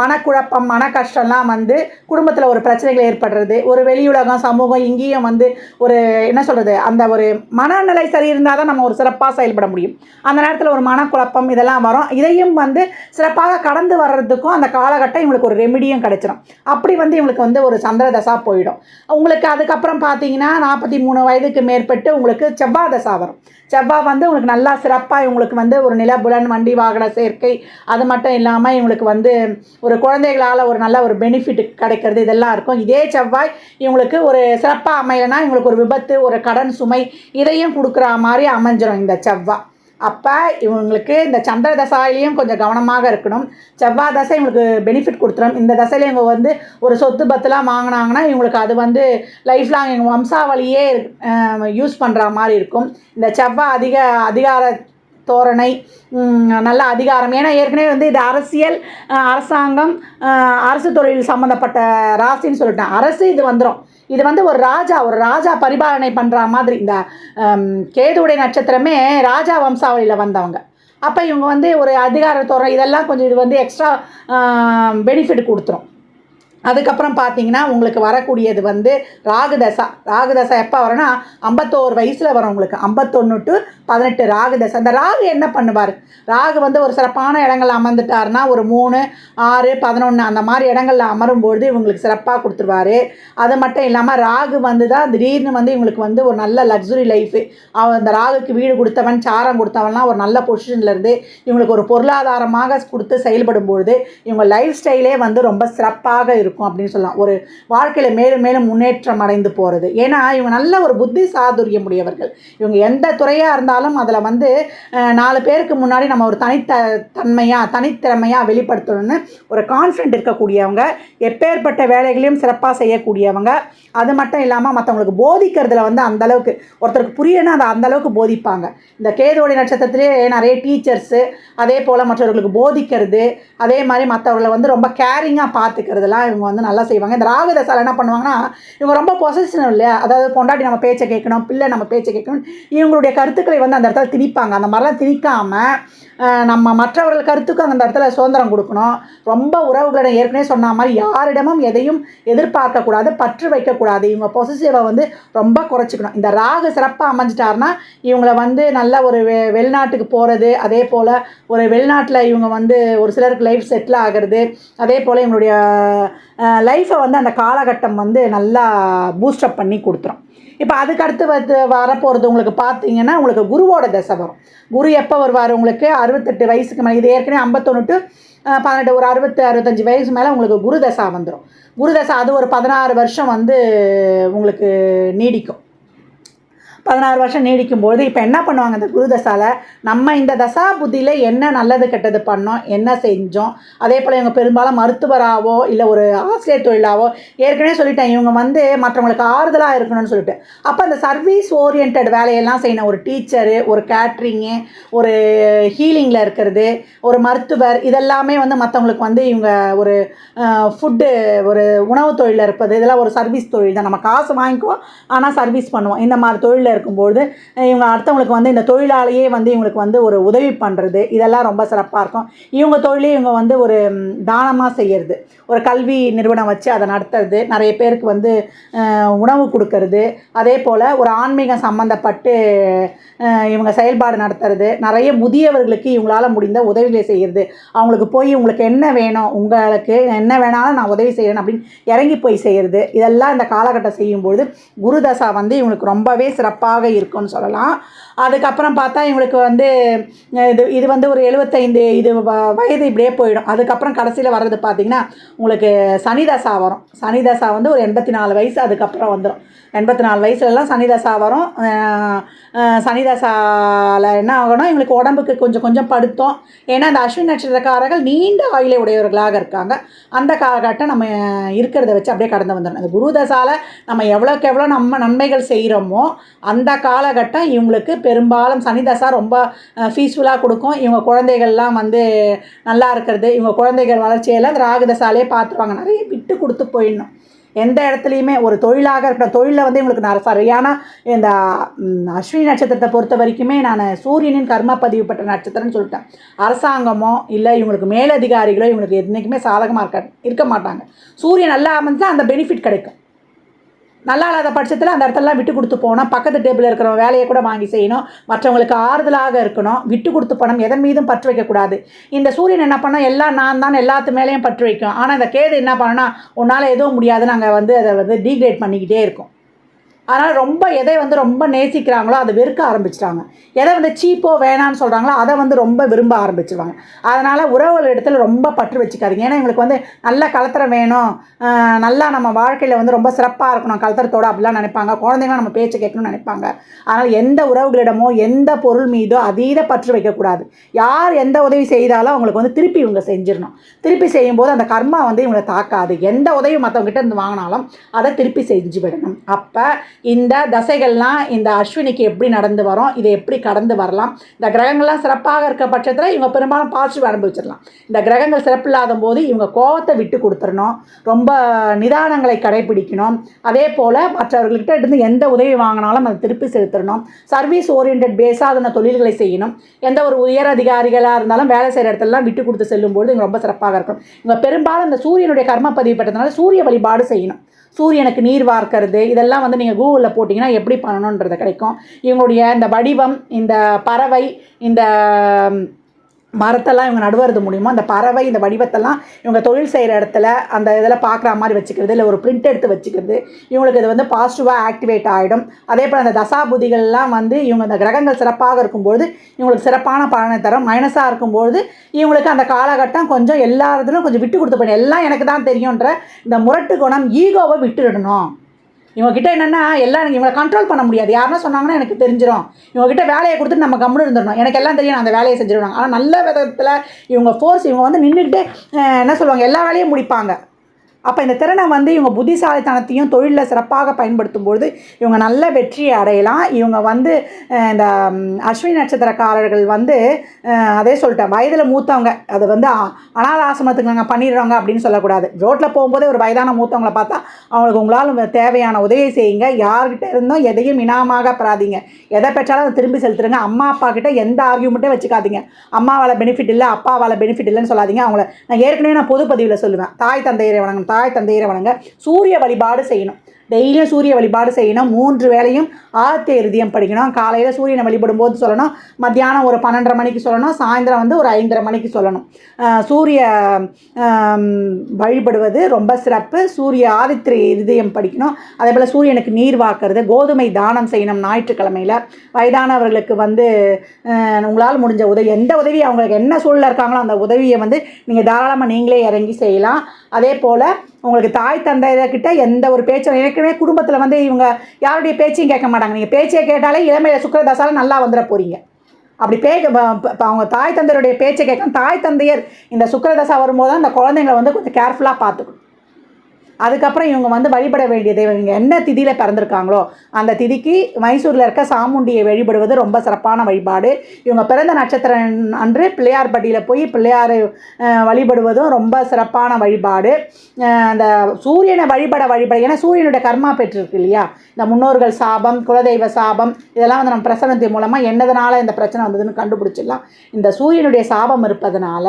மனக்குழப்பம் மன கஷ்டம்லாம் வந்து குடும்பத்தில் ஒரு பிரச்சனைகள் ஏற்படுறது. ஒரு வெளியுலகம் சமூகம் இங்கேயும் வந்து ஒரு என்ன சொல்கிறது அந்த ஒரு மனநிலை சரி இருந்தால் தான் நம்ம ஒரு சிறப்பாக செயல்பட முடியும். அந்த நேரத்தில் ஒரு மனக்குழப்பம் இதெல்லாம் வரும். இதையும் வந்து சிறப்பாக கடந்து வர்றதுக்கும் அந்த காலகட்டம் இவங்களுக்கு ஒரு ரெமிடியும் கிடச்சிடும் அப்படி வந்து இவங்களுக்கு வந்து ஒரு சந்திர தசா போயிடும். உங்களுக்கு அதுக்கப்புறம் பார்த்தீங்கன்னா நாற்பத்தி மூணு வயதுக்கு மேற்பட்டு உங்களுக்கு செவ்வாய் தசா வரும். செவ்வாய் வந்து உங்களுக்கு நல்லா சிறப்பாக இவங்களுக்கு வந்து ஒரு நிலபுலன் வண்டி வாகன சேர்க்கை அது மட்டும் இல்லாமல் இவங்களுக்கு வந்து ஒரு குழந்தைகளால் ஒரு நல்ல ஒரு பெனிஃபிட் கிடைக்கிறது இதெல்லாம் இருக்கும். இதே செவ்வாய் இவங்களுக்கு ஒரு சிறப்பாக அமையலைன்னா இவங்களுக்கு ஒரு விபத்து ஒரு கடன் சுமை இதையும் கொடுக்குற மாதிரி அமைஞ்சிடும் இந்த செவ்வாய் அப்போ இவங்களுக்கு இந்த சந்திர தசாயிலையும் கொஞ்சம் கவனமாக இருக்கணும். செவ்வாய் தசை இவங்களுக்கு பெனிஃபிட் கொடுத்துரும். இந்த தசையில் இவங்க வந்து ஒரு சொத்து பத்துலாம் வாங்கினாங்கன்னா இவங்களுக்கு அது வந்து லைஃப் லாங் எங்கள் வம்சாவளியே யூஸ் பண்ணுற மாதிரி இருக்கும். இந்த செவ்வாய் அதிக அதிகார தோரணை நல்ல அதிகாரம். ஏன்னா ஏற்கனவே வந்து இது அரசியல் அரசாங்கம் அரசு தொழில் சம்மந்தப்பட்ட ராசின்னு சொல்லிட்டேன் அரசு இது வந்துடும் இது வந்து ஒரு ராஜா ஒரு ராஜா பரிபாலனை பண்ணுற மாதிரி இந்த கேதுடைய நட்சத்திரமே ராஜா வம்சாவளியில் வந்தவங்க. அப்போ இவங்க வந்து ஒரு அதிகாரத்தோரம் இதெல்லாம் கொஞ்சம் இது வந்து எக்ஸ்ட்ரா பெனிஃபிட் கொடுத்துரும். அதுக்கப்புறம் பார்த்தீங்கன்னா உங்களுக்கு வரக்கூடியது வந்து ராகுதசா. ராகுதசா எப்போ வரும்னா ஐம்பத்தோரு வயசில் வரும் உங்களுக்கு. ஐம்பத்தொன்று டு பதினெட்டு ராகுதசை. அந்த ராகு என்ன பண்ணுவார்? ராகு வந்து ஒரு சிறப்பான இடங்கள் அமர்ந்துட்டார்னா ஒரு மூணு ஆறு பதினொன்று அந்த மாதிரி இடங்களில் அமரும்பொழுது இவங்களுக்கு சிறப்பாக கொடுத்துருவாரு. அது மட்டும் இல்லாமல் ராகு வந்து தான் திடீர்னு வந்து இவங்களுக்கு வந்து ஒரு நல்ல லக்ஸுரி லைஃபு அவன் அந்த ராகுக்கு வீடு கொடுத்தவன் சாரம் கொடுத்தவன்லாம் ஒரு நல்ல பொசிஷனில் இருந்து இவங்களுக்கு ஒரு பொருளாதாரமாக கொடுத்து செயல்படும் பொழுது இவங்க லைஃப் ஸ்டைலே வந்து ரொம்ப சிறப்பாக இருக்கும். இருக்கும் அப்படின்னு சொல்லலாம். ஒரு வாழ்க்கையில் மேலும் மேலும் முன்னேற்றம் அடைந்து போகிறது ஏன்னா இவங்க நல்ல ஒரு புத்தி சாதுரியம் உடையவர்கள். இவங்க எந்த துறையாக இருந்தாலும் அதில் வந்து நாலு பேருக்கு முன்னாடி நம்ம ஒரு தனித்த தன்மையாக தனித்திறமையாக வெளிப்படுத்தணும்னு ஒரு கான்ஃபிடென்ட் இருக்கக்கூடியவங்க எப்பேற்பட்ட வேலைகளையும் சிறப்பாக செய்யக்கூடியவங்க அது மட்டும் இல்லாமல் மற்றவங்களுக்கு போதிக்கிறதுல வந்து அந்தளவுக்கு ஒருத்தருக்கு புரியணும் அதை அந்த அளவுக்கு போதிப்பாங்க. இந்த கேதோடி நட்சத்திரத்திலே நிறைய டீச்சர்ஸு அதே போல் மற்றவர்களுக்கு போதிக்கிறது அதே மாதிரி மற்றவர்களை வந்து ரொம்ப கேரிங்காக பார்த்துக்கிறதுலாம் இவங்க வந்து நல்லா செய்வாங்க. இந்த ராகுதசால என்ன பண்ணுவாங்கன்னா இவங்க ரொம்ப பொசசிவ் இல்லையா? அதாவது பொண்டாட்டி நம்ம பேச்சை கேட்கணும் பிள்ளை நம்ம பேச்சை கேட்கணும் இவங்களுடைய கருத்துக்களை வந்து அந்த இடத்துல திணிப்பாங்க. அந்த மாதிரிலாம் திணிக்காமல் நம்ம மற்றவர்கள் கருத்துக்கும் அந்த இடத்துல சுதந்திரம் கொடுக்கணும். ரொம்ப உறவுகளிடம் ஏற்கனவே சொன்ன மாதிரி யாரிடமும் எதையும் எதிர்பார்க்கக்கூடாது பற்று வைக்கக்கூடாது இவங்க பொசிசிவை வந்து ரொம்ப குறைச்சிக்கணும். இந்த ராகு சிறப்பாக அமைஞ்சிட்டாருன்னா இவங்கள வந்து நல்ல ஒரு வெ வெளிநாட்டுக்கு போகிறது அதே போல் ஒரு வெளிநாட்டில் இவங்க வந்து ஒரு சிலருக்கு லைஃப் செட்டில் ஆகிறது அதே போல் இவங்களுடைய லைஃப்பை வந்து அந்த காலகட்டம் வந்து நல்லா பூஸ்டப் பண்ணி கொடுத்துரும். இப்போ அதுக்கு அடுத்து வந்து வரப்போகிறது உங்களுக்கு பார்த்தீங்கன்னா உங்களுக்கு குருவோட தசை வரும் குரு எப்போ வருவார் உங்களுக்கு? அறுபத்தெட்டு வயசுக்கு மேலே இது ஏற்கனவே ஐம்பத்தொன்று டு பதினெட்டு ஒரு அறுபத்து அறுபத்தஞ்சு வயசு மேலே உங்களுக்கு குரு தசா வந்துடும் குரு தசை அது ஒரு பதினாறு வருஷம் வந்து உங்களுக்கு நீடிக்கும். பதினாறு வருஷம் நீடிக்கும்போது இப்போ என்ன பண்ணுவாங்க இந்த குரு தசால? நம்ம இந்த தசா புத்தியில் என்ன நல்லது கெட்டது பண்ணோம் என்ன செஞ்சோம்? அதே போல் இவங்க பெரும்பாலும் மருத்துவராகவோ இல்லை ஒரு ஆசிரியர் தொழிலாவோ ஏற்கனவே சொல்லிட்டேன் இவங்க வந்து மற்றவங்களுக்கு ஆறுதலாக இருக்கணும்னு சொல்லிட்டு. அப்போ அந்த சர்வீஸ் ஓரியன்ட் வேலையெல்லாம் செய்யணும். ஒரு டீச்சரு ஒரு கேட்ரிங்கு ஒரு ஹீலிங்கில் இருக்கிறது ஒரு மருத்துவர் இதெல்லாமே வந்து மற்றவங்களுக்கு வந்து இவங்க ஒரு ஃபுட்டு ஒரு உணவு தொழிலில் இருப்பது இதெல்லாம் ஒரு சர்வீஸ் தொழில் தான். நம்ம காசு வாங்கிக்குவோம் ஆனால் சர்வீஸ் பண்ணுவோம். இந்த மாதிரி தொழில் தொழிலில் இருக்கும்போது இவங்க அடுத்தவங்களுக்கு வந்து இந்த தொழிலாளியே வந்து இவங்களுக்கு வந்து ஒரு உதவி பண்ணுறது இதெல்லாம் ரொம்ப சிறப்பாக இருக்கும். இவங்க தொழிலே இவங்க வந்து ஒரு தானமாக செய்கிறது ஒரு கல்வி நிறுவனம் வச்சு அதை நடத்துறது நிறைய பேருக்கு வந்து உணவு கொடுக்கறது அதே போல் ஒரு ஆன்மீகம் சம்மந்தப்பட்டு இவங்க செயல்பாடு நடத்துறது நிறைய முதியவர்களுக்கு இவங்களால் முடிந்த உதவிகளை செய்கிறது அவங்களுக்கு போய் உங்களுக்கு என்ன வேணும் உங்களுக்கு என்ன வேணாலும் நான் உதவி செய்கிறேன் அப்படின்னு இறங்கி போய் செய்கிறது இதெல்லாம் இந்த காலகட்டம் செய்யும்பொழுது குருதசா வந்து இவங்களுக்கு ரொம்பவே சிறப்பு சிறப்பாக இருக்கும்னு சொல்லலாம். அதுக்கப்புறம் பார்த்தா இவங்களுக்கு வந்து இது இது வந்து ஒரு எழுபத்தைந்து இது வ- வயது இப்படியே போயிடும். அதுக்கப்புறம் கடைசியில் வர்றது பார்த்திங்கன்னா உங்களுக்கு சனிதசா வரும். சனிதசா வந்து ஒரு எண்பத்தி நாலு வயசு அதுக்கப்புறம் வந்துடும் எண்பத்தி நாலு வயசுலலாம் சனிதசா வரும். சனிதசாவில் என்ன ஆகணும்? இவங்களுக்கு உடம்புக்கு கொஞ்சம் கொஞ்சம் படுத்தோம். ஏன்னா அந்த அஸ்வின் நட்சத்திரக்காரர்கள் நீண்ட ஆயுளை உடையவர்களாக இருக்காங்க. அந்த காலகட்டம் நம்ம இருக்கிறத வச்சு அப்படியே கடந்து வந்துடணும். அந்த குரு நம்ம எவ்வளோக்கு எவ்வளோ நம்ம நன்மைகள் செய்கிறோமோ அந்த காலகட்டம் இவங்களுக்கு பெரும்பாலும் சனி தசா ரொம்ப ஃபீஸ்ஃபுல்லாக கொடுக்கும். இவங்க குழந்தைகள்லாம் வந்து நல்லா இருக்கிறது. இவங்க குழந்தைகள் வளர்ச்சியெல்லாம் அந்த ராகு தசாலே பார்த்துருவாங்க. நிறைய விட்டு கொடுத்து போயிடணும். எந்த இடத்துலையுமே ஒரு தொழிலாக இருக்கிற தொழிலில் வந்து இவங்களுக்கு நான் சரியான இந்த அஸ்வினி நட்சத்திரத்தை பொறுத்த வரைக்குமே நான் சூரியனின் கர்ம பதிவு பெற்ற நட்சத்திரம்னு சொல்லிட்டேன். அரசாங்கமோ இல்லை இவங்களுக்கு மேலதிகாரிகளோ இவங்களுக்கு என்றைக்குமே சாதகமாக இருக்க இருக்க மாட்டாங்க. சூரியன் நல்லா அமைஞ்சால் அந்த பெனிஃபிட் கிடைக்கும். நல்லா இல்லாத பட்சத்தில் அந்த இடத்துலலாம் விட்டு கொடுத்து போகணும். பக்கத்து டேபிளில் இருக்கிற வேலையை கூட வாங்கி செய்யணும். மற்றவங்களுக்கு ஆறுதலாக இருக்கணும். விட்டு கொடுத்து பணம் எதன் மீதும் பற்று வைக்கக்கூடாது. இந்த சூரியன் என்ன பண்ணால் எல்லாம் நான் தான் எல்லாத்து மேலேயும் பற்று வைக்கும். ஆனால் இந்த கேது என்ன பண்ணால் உன்னால் எதுவும் முடியாது நாங்கள் வந்து அதை வந்து டீக்ரேட் பண்ணிக்கிட்டே இருக்கோம். அதனால் ரொம்ப எதை வந்து ரொம்ப நேசிக்கிறாங்களோ அதை வெறுக்க ஆரம்பிச்சிட்டாங்க. எதை வந்து சீப்போ வேணான்னு சொல்கிறாங்களோ அதை வந்து ரொம்ப விரும்ப ஆரம்பிச்சிருவாங்க. அதனால் உறவுகள் இடத்துல ரொம்ப பற்று வச்சுக்காதீங்க. ஏன்னா எங்களுக்கு வந்து நல்ல கலத்தரம் வேணும். நல்லா நம்ம வாழ்க்கையில் வந்து ரொம்ப சிறப்பாக இருக்கணும். கலத்தரத்தோட அப்படிலாம் நினைப்பாங்க. குழந்தைங்க நம்ம பேச்சை கேட்கணும்னு நினைப்பாங்க. அதனால் எந்த உறவுகளிடமோ எந்த பொருள் மீதோ அதீத பற்று வைக்கக்கூடாது. யார் எந்த உதவி செய்தாலும் அவங்களுக்கு வந்து திருப்பி இவங்க செஞ்சிடணும். திருப்பி செய்யும்போது அந்த கர்மா வந்து இவங்களை தாக்காது. எந்த உதவி மற்றவங்ககிட்ட இருந்து வாங்கினாலும் அதை திருப்பி செஞ்சு விடணும் அப்போ இந்த தசைகள்லாம் இந்த அஸ்வினிக்கு எப்படி நடந்து வரும் இதை எப்படி கடந்து வரலாம் இந்த கிரகங்கள்லாம் சிறப்பாக இருக்க பட்சத்தில் இவங்க பெரும்பாலும் பாசிட்டிவ் அனுபவிச்சிடலாம். இந்த கிரகங்கள் சிறப்பு இல்லாத போது இவங்க கோவத்தை விட்டு கொடுத்துடணும் ரொம்ப நிதானங்களை கடைபிடிக்கணும். அதே போல் மற்றவர்கள்கிட்ட இருந்து எந்த உதவி வாங்கினாலும் அதை திருப்பி செலுத்தணும். சர்வீஸ் ஓரியன்ட் பேஸாக தொழில்களை செய்யணும். எந்த ஒரு உயர் அதிகாரிகளாக இருந்தாலும் வேலை செய்கிற இடத்துலலாம் விட்டு கொடுத்து செல்லும்போது இவங்க ரொம்ப சிறப்பாக இருக்கும். இவங்க பெரும்பாலும் இந்த சூரியனுடைய கர்ம பதிவு பெற்றதுனால சூரிய வழிபாடு செய்யணும். சூரியனுக்கு நீர் வார்க்கறது இதெல்லாம் வந்து நீங்கள் கூகுளில் போட்டிங்கன்னா எப்படி பண்ணணுன்றது கிடைக்கும். இவங்களுடைய இந்த வடிவம் இந்த பறவை இந்த மரத்தெல்லாம் இவங்க நடுவது மூலியமாக அந்த பறவை இந்த வடிவத்தெல்லாம் இவங்க தொழில் செய்கிற இடத்துல அந்த இதில் பார்க்குற மாதிரி வச்சுக்கிறது இல்லை ஒரு பிரிண்ட் எடுத்து வச்சுக்கிறது இவங்களுக்கு இது வந்து பாசிட்டிவாக ஆக்டிவேட் ஆகிடும் அதே போல் அந்த தசாபுதிகள்லாம் வந்து இவங்க அந்த கிரகங்கள் சிறப்பாக இருக்கும்போது இவங்களுக்கு சிறப்பான பலனை தரும். மைனஸாக இருக்கும்போது இவங்களுக்கு அந்த காலகட்டம் கொஞ்சம் எல்லா இடத்துலையும் கொஞ்சம் விட்டு கொடுத்து போயிடும். எல்லாம் எனக்கு தான் தெரியுன்ற இந்த முரட்டு குணம் ஈகோவை விட்டுடணும் இவங்ககிட்ட என்னென்னா எல்லாம் எனக்கு இவங்களை கண்ட்ரோல் பண்ண முடியாது. யாருன்னா சொன்னாங்கன்னா எனக்கு தெரிஞ்சிடும் இவங்ககிட்ட வேலையை கொடுத்துட்டு நம்ம கம்முன்னு இருந்துடணும் எனக்கு எல்லாம் தெரியும் நான் அந்த வேலையை செஞ்சிருவாங்க ஆனால் நல்ல விதத்தில் இவங்க ஃபோர்ஸ் இவங்க வந்து நின்றுக்கிட்டு என்ன சொல்லுவாங்க எல்லா வேலையும் முடிப்பாங்க. அப்போ இந்த திறனை வந்து இவங்க புத்திசாலித்தனத்தையும் தொழிலில் சிறப்பாக பயன்படுத்தும் பொழுது இவங்க நல்ல வெற்றியை அடையலாம். இவங்க வந்து இந்த அஸ்வினி நட்சத்திரக்காரர்கள் வந்து அதே சொல்லிட்டேன் வயதில் மூத்தவங்க. அது வந்து அ- அனாத ஆசிரமத்துக்கு நாங்கள் பண்ணிடுறோங்க அப்படின்னு சொல்லக்கூடாது. ரோட்டில் போகும்போதே ஒரு வயதான மூத்தவங்களை பார்த்தா அவங்களுக்கு உங்களால் தேவையான உதவியை செய்யுங்க. யார்கிட்ட இருந்தும் எதையும் இனாமாக பெறாதீங்க எதை பெற்றாலும் அதை திரும்பி செலுத்துருங்க அம்மா அப்பா கிட்ட எந்த ஆர்கியூமெண்ட்டும் வச்சுக்காதீங்க. அம்மாவால் பெனிஃபிட் இல்லை அப்பாவால் பெனிஃபிட் இல்லைன்னு சொல்லாதீங்க. அவங்கள நான் ஏற்கனவே நான் பொதுப்பதிவில் சொல்லுவேன். தாய் தந்தையரை வணங்கணும் தாய் தந்தையரை வணங்க. சூரிய வழிபாடு செய்யணும். டெய்லியும் சூரிய வழிபாடு செய்யணும். மூன்று வேளையும் ஆத்திய இறுதியம் படிக்கணும். காலையில் சூரியனை வழிபடும் போது சொல்லணும். மத்தியானம் ஒரு பன்னெண்டரை மணிக்கு சொல்லணும். சாயந்தரம் வந்து ஒரு ஐந்தரை மணிக்கு சொல்லணும். சூரிய வழிபடுவது ரொம்ப சிறப்பு. சூரிய ஆதித்ய இருதயம் படிக்கணும். அதே போல் சூரியனுக்கு நீர் வாக்குறது கோதுமை தானம் செய்யணும் ஞாயிற்றுக்கிழமையில். வயதானவர்களுக்கு வந்து உங்களால் முடிஞ்ச உதவி எந்த உதவி அவங்களுக்கு என்ன சூழலில் இருக்காங்களோ அந்த உதவியை வந்து நீங்கள் தாராளமாக நீங்களே இறங்கி செய்யலாம். அதே போல் உங்களுக்கு தாய் தந்தையர்கிட்ட எந்த ஒரு பேச்சும் ஏற்கனவே குடும்பத்தில் வந்து இவங்க யாருடைய பேச்சையும் கேட்க மாட்டாங்க. நீங்கள் பேச்சையை கேட்டாலே இளமையில சுக்கரதாசால நல்லா வந்துட போகிறீங்க அப்படி பே அவங்க தாய் தந்தையருடைய பேச்சை கேட்கணும் தாய் தந்தையர் இந்த சுக்கரதசா வரும்போது தான் அந்த குழந்தைங்களை வந்து கொஞ்சம் கேர்ஃபுல்லாக பார்த்துக்கணும். அதுக்கப்புறம் இவங்க வந்து வழிபட வேண்டிய தெய்வம். இவங்க என்ன திதியில் பிறந்திருக்காங்களோ அந்த திதிக்கு மைசூரில் இருக்க சாமுண்டியை வழிபடுவது ரொம்ப சிறப்பான வழிபாடு. இவங்க பிறந்த நட்சத்திரம் அன்று பிள்ளையார்பட்டியில் போய் பிள்ளையார் வழிபடுவதும் ரொம்ப சிறப்பான வழிபாடு. அந்த சூரியனை வழிபட வழிபட ஏன்னா சூரியனுடைய கர்மா பெற்றிருக்கு இல்லையா? இந்த முன்னோர்கள் சாபம் குலதெய்வ சாபம் இதெல்லாம் வந்து நம்ம பிரசனத்தின் மூலமாக என்னதுனால இந்த பிரச்சனை வந்ததுன்னு கண்டுபிடிச்சிடலாம். இந்த சூரியனுடைய சாபம் இருப்பதனால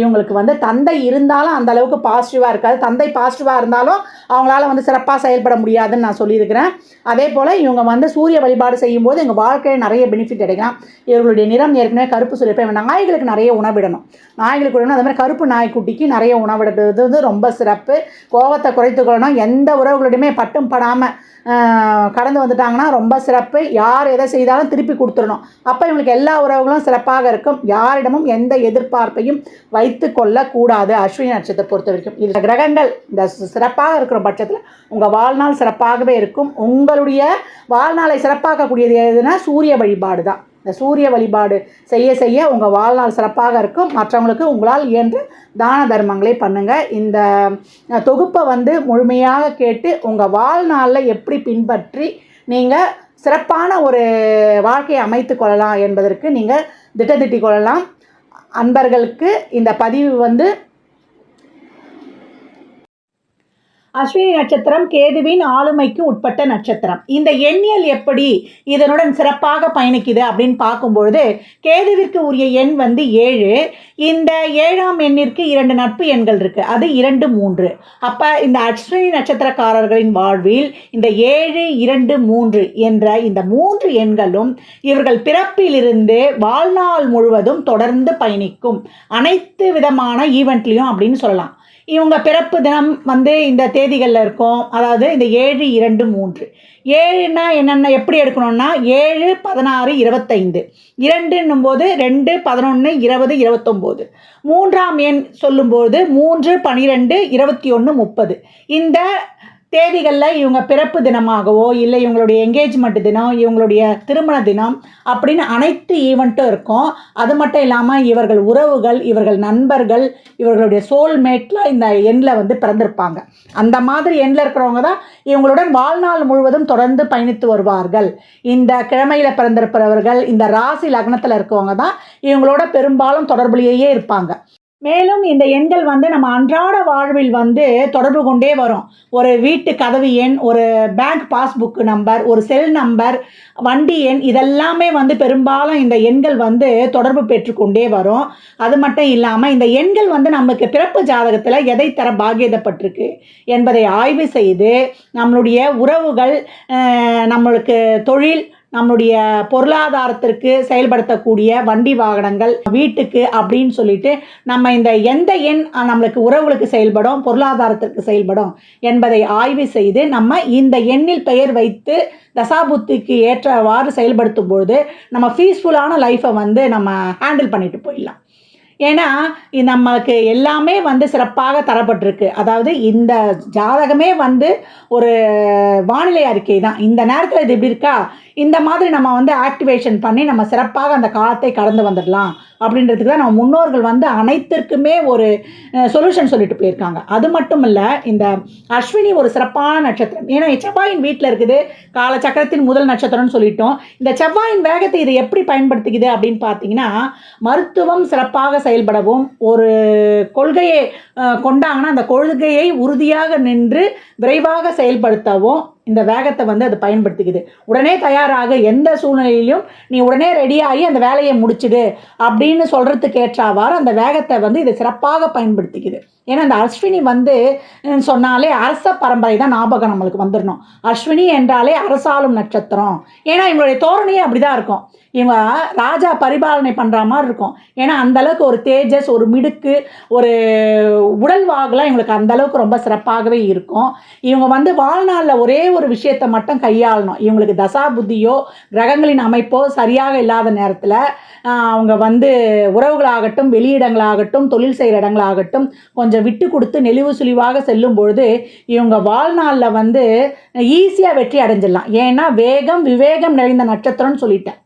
இவங்களுக்கு வந்து தந்தை இருந்தாலும் அந்த அளவுக்கு பாசிட்டிவாக இருக்காது. தந்தை பாசிட்டிவாக இருந்தாலும் அவங்களால வந்து சிறப்பாக செயல்பட முடியாதுன்னு நான் சொல்லியிருக்கிறேன். அதே போல் இவங்க வந்து சூரிய வழிபாடு செய்யும்போது எங்கள் வாழ்க்கையில் நிறைய பெனிஃபிட் கிடைக்கலாம். இவர்களுடைய நிறம் ஏற்கனவே கருப்பு சொல்லியிருப்பேன் நாய்களுக்கு நிறைய உணவிடணும். நாய்களுக்கு விடணும் அதே மாதிரி கருப்பு நாய்க்குட்டிக்கு நிறைய உணவிடுறது. வந்து ரொம்ப சிறப்பு. கோவத்தை குறைத்துக்கொள்ளணும் எந்த உறவுகளிடையுமே பட்டும் படாமல் கடந்து வந்துட்டாங்கன்னா ரொம்ப சிறப்பு. யார் எதை செய்தாலும் திருப்பி கொடுத்துடணும். அப்போ இவங்களுக்கு எல்லா உறவுகளும் சிறப்பாக இருக்கும். யாரிடமும் எந்த எதிர்பார்ப்பையும் வைத்து கொள்ளக்கூடாது. அஸ்வினி நட்சத்திரத்தை பொறுத்த வரைக்கும். இது கிரகங்கள் இந்த சிறப்பு சிறப்பாக இருக்கிற பட்சத்தில் உங்கள் வாழ்நாள் சிறப்பாகவே இருக்கும். உங்களுடைய வாழ்நாளை சிறப்பாக்கக்கூடியது எதுனா சூரிய வழிபாடு தான். இந்த சூரிய வழிபாடு செய்ய செய்ய உங்கள் வாழ்நாள் சிறப்பாக இருக்கும். மற்றவங்களுக்கு உங்களால் இயன்று தான தர்மங்களை பண்ணுங்கள் இந்த தொகுப்பை வந்து முழுமையாக கேட்டு உங்கள் வாழ்நாளில் எப்படி பின்பற்றி நீங்கள் சிறப்பான ஒரு வாழ்க்கையை அமைத்து கொள்ளலாம் என்பதற்கு நீங்கள் திட்டத்திட்டிக் கொள்ளலாம். அன்பர்களுக்கு இந்த பதிவு வந்து அஸ்வினி நட்சத்திரம் கேதுவின் ஆளுமைக்கு உட்பட்ட நட்சத்திரம். இந்த எண்ணியல் எப்படி இதனுடன் சிறப்பாக பயணிக்குது அப்படின்னு பார்க்கும்பொழுது கேதுவிற்கு உரிய எண் வந்து ஏழு. இந்த ஏழாம் எண்ணிற்கு இரண்டு நட்பு எண்கள் இருக்கு. அது இரண்டு மூன்று. அப்ப இந்த அஸ்வினி நட்சத்திரக்காரர்களின் வாழ்வில் இந்த ஏழு இரண்டு மூன்று என்ற இந்த மூன்று எண்களும் இவர்கள் பிறப்பிலிருந்து வாழ்நாள் முழுவதும் தொடர்ந்து பயணிக்கும் அனைத்து விதமான ஈவெண்ட்லையும் அப்படின்னு சொல்லலாம். இவங்க பிறப்பு தினம் வந்து இந்த தேதிகளில் இருக்கும். அதாவது இந்த ஏழு இரண்டு மூன்று. ஏழுனா என்னென்ன எப்படி எடுக்கணும்னா ஏழு பதினாறு இருபத்தைந்து. இரண்டுன்னும் போது ரெண்டு பதினொன்று இருபது இருபத்தொம்போது. மூன்றாம் எண் சொல்லும்போது மூன்று பனிரெண்டு இருபத்தி ஒன்று முப்பது. இந்த தேதிகளில் இவங்க பிறப்பு தினமாகவோ இல்லை இவங்களுடைய என்கேஜ்மெண்ட் தினம் இவங்களுடைய திருமண தினம் அப்படின்னு அனைத்து ஈவெண்ட்டும் இருக்கும். அது மட்டும் இல்லாமல் இவர்கள் உறவுகள் இவர்கள் நண்பர்கள் இவர்களுடைய சோல்மேட்லாம் இந்த எண்ணில் வந்து பிறந்திருப்பாங்க. அந்த மாதிரி எண்ணில் இருக்கிறவங்க தான் இவங்களுடன் வாழ்நாள் முழுவதும் தொடர்ந்து பயணித்து வருவார்கள். இந்த கிழமையில் பிறந்திருப்பவர்கள் இந்த ராசி லக்னத்தில் இருக்கவங்க தான் இவங்களோட பெரும்பாலும் தொடர்புலேயே இருப்பாங்க. மேலும் இந்த எண்கள் வந்து நம்ம அன்றாட வாழ்வில் வந்து தொடர்பு கொண்டே வரும். ஒரு வீட்டு கதவு எண் ஒரு பேங்க் பாஸ்புக் நம்பர் ஒரு செல் நம்பர் வண்டி எண் இதெல்லாமே வந்து பெரும்பாலும் இந்த எண்கள் வந்து தொடர்பு பெற்றுக்கொண்டே வரும். அது மட்டும் இல்லாமல் இந்த எண்கள் வந்து நமக்கு பிறப்பு ஜாதகத்தில் எதை தர பாகியதப்பட்டிருக்கு என்பதை ஆய்வு செய்து நம்மளுடைய உறவுகள் நம்மளுக்கு தொழில் நம்மளுடைய பொருளாதாரத்திற்கு செயல்படுத்தக்கூடிய வண்டி வாகனங்கள் வீட்டுக்கு அப்படின்னு சொல்லிட்டு நம்ம இந்த எந்த எண் நம்மளுக்கு உறவுகளுக்கு செயல்படும் பொருளாதாரத்திற்கு செயல்படும் என்பதை ஆய்வு செய்து நம்ம இந்த எண்ணில் பெயர் வைத்து தசாபுத்திக்கு ஏற்றவாறு செயல்படுத்தும் பொழுது நம்ம பீஸ்ஃபுல்லான லைஃப்பை வந்து நம்ம ஹேண்டில் பண்ணிட்டு போயிடலாம். ஏன்னா நமக்கு நம்மளுக்கு எல்லாமே வந்து சிறப்பாக தரப்பட்டிருக்கு. அதாவது இந்த ஜாதகமே வந்து ஒரு வானிலை அறிக்கை தான். இந்த நேரத்தில் இது இப்படி இருக்கா? இந்த மாதிரி நம்ம வந்து ஆக்டிவேஷன் பண்ணி நம்ம சிறப்பாக அந்த காலத்தை கடந்து வந்துடலாம். அப்படின்றதுக்கு தான் நம்ம முன்னோர்கள் வந்து அனைத்திற்குமே ஒரு சொல்யூஷன் சொல்லிட்டு போயிருக்காங்க. அது மட்டும் இல்லை இந்த அஸ்வினி ஒரு சிறப்பான நட்சத்திரம். ஏன்னா செவ்வாயின் வீட்டில் இருக்குது. காலச்சக்கரத்தின் முதல் நட்சத்திரம்னு சொல்லிட்டோம். இந்த செவ்வாயின் வேகத்தை இது எப்படி பயன்படுத்திக்குது அப்படின்னு பார்த்தீங்கன்னா மருத்துவம் சிறப்பாக செயல்படவும் ஒரு கொள்கையை கொண்டாங்கன்னா அந்த கொள்கையை உறுதியாக நின்று விரைவாக செயல்படுத்தவும் இந்த வேகத்தை வந்து அது பயன்படுத்திக்குது. உடனே தயாராக எந்த சூழ்நிலையிலும் நீ உடனே ரெடியாகி அந்த வேலையை முடிச்சிடு அப்படின்னு சொல்கிறதுக்கு ஏற்றாவாறு அந்த வேகத்தை வந்து இது சிறப்பாக பயன்படுத்திக்குது. ஏன்னா அந்த அஸ்வினி வந்து சொன்னாலே அரச பரம்பரை தான் ஞாபகம் நம்மளுக்கு வந்துடணும் அஸ்வினி என்றாலே அரசாளும் நட்சத்திரம். ஏன்னா இவங்களுடைய தோரணையே அப்படி தான் இருக்கும். இவங்க ராஜா பரிபாலனை பண்ணுற மாதிரி இருக்கும். ஏன்னா அந்தளவுக்கு ஒரு தேஜஸ் ஒரு மிடுக்கு ஒரு உடல்வாகலாம் இவங்களுக்கு அந்தளவுக்கு ரொம்ப சிறப்பாகவே இருக்கும். இவங்க வந்து வாழ்நாளில் ஒரே ஒரு விஷயத்தை மட்டும் கையாளணும். இவங்களுக்கு தசா புத்தியோ கிரகங்களின் அமைப்போ சரியாக இல்லாத நேரத்தில் அவங்க வந்து உறவுகளாகட்டும் வெளியிடங்களாகட்டும் தொழில் செய்கிற இடங்களாகட்டும் கொஞ்சம் விட்டு கொடுத்து நெளிவு சுழிவாக செல்லும் பொழுது இவங்க வாழ்நாளில் வந்து ஈஸியாக வெற்றி அடைஞ்சிடலாம். ஏன்னா வேகம் விவேகம் நிறைந்த நட்சத்திரம்னு சொல்லிட்டேன்.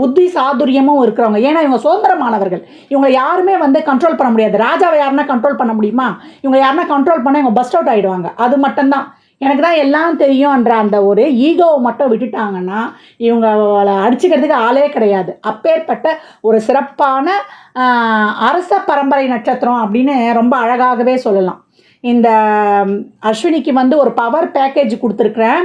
புத்தி சாதுரியமும் இருக்கிறவங்க. ஏன்னா இவங்க சுதந்திரமானவர்கள். இவங்க யாருமே வந்து கண்ட்ரோல் பண்ண முடியாது. ராஜாவை யாருன்னா கண்ட்ரோல் பண்ண முடியுமா? இவங்க யாருன்னா கண்ட்ரோல் பண்ண இவங்க பஸ்ட் அவுட் ஆகிடுவாங்க அது மட்டும்தான். எனக்கு தான் எல்லாம் தெரியும்ன்ற அந்த ஒரு ஈகோவை மட்டும் விட்டுட்டாங்கன்னா இவங்க அடிச்சுக்கிறதுக்கு ஆளே கிடையாது. அப்பேற்பட்ட ஒரு சிறப்பான அரச பரம்பரை நட்சத்திரம் அப்படின்னு ரொம்ப அழகாகவே சொல்லலாம். இந்த அஸ்வினிக்கு வந்து ஒரு பவர் பேக்கேஜ் கொடுத்துருக்குறேன்.